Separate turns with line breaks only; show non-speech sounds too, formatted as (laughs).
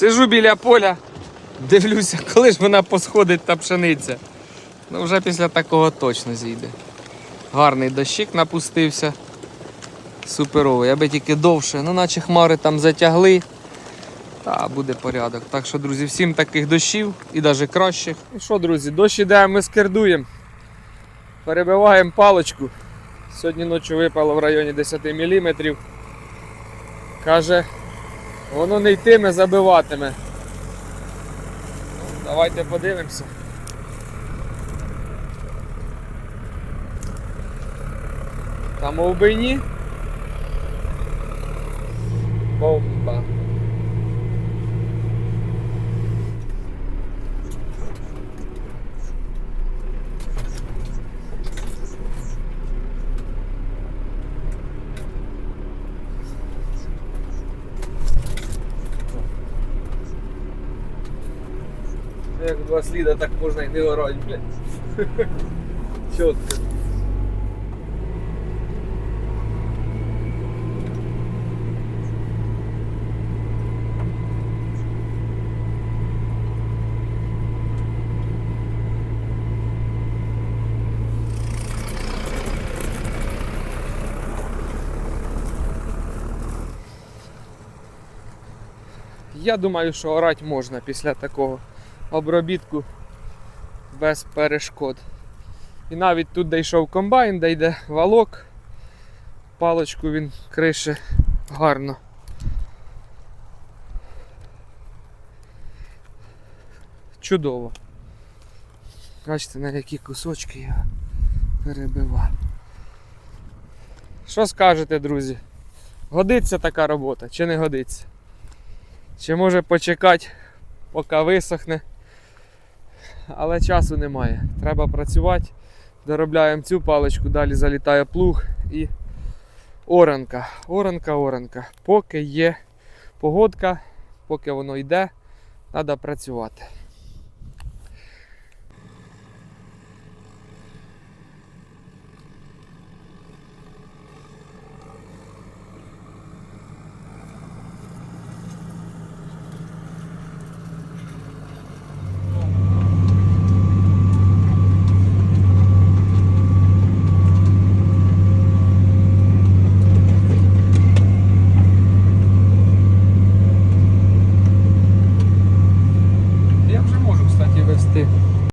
Сижу біля поля, дивлюся, (laughs) коли ж вона посходить та пшениця. Ну вже після такого точно зійде. Гарний дощик напустився. Суперовий, аби тільки довше, ну наче хмари там затягли. Та буде порядок. Так що, друзі, всім таких дощів і навіть кращих. Ну що, друзі, дощ іде, ми скердуємо. Перебиваємо паличку. Сьогодні ночі випало в районі 10 мм. Каже, воно не йтиме, забиватиме. Давайте подивимося. Там мов ні. Бомба. Як два сліда, так можна і не орати, блядь. (laughs) Чітко. Я думаю, що орати можна після такого Обробітку без перешкод. І навіть тут де йшов комбайн, де йде валок, паличку він крише гарно. Чудово. Бачите, на які кусочки я перебивав. Що скажете, друзі? Годиться така робота чи не годиться? Чи може почекати, поки висохне. Але часу немає. Треба працювати. Доробляємо цю паличку, далі залітає плуг і оранка. Оранка, оранка. Поки є погодка, поки воно йде, треба працювати.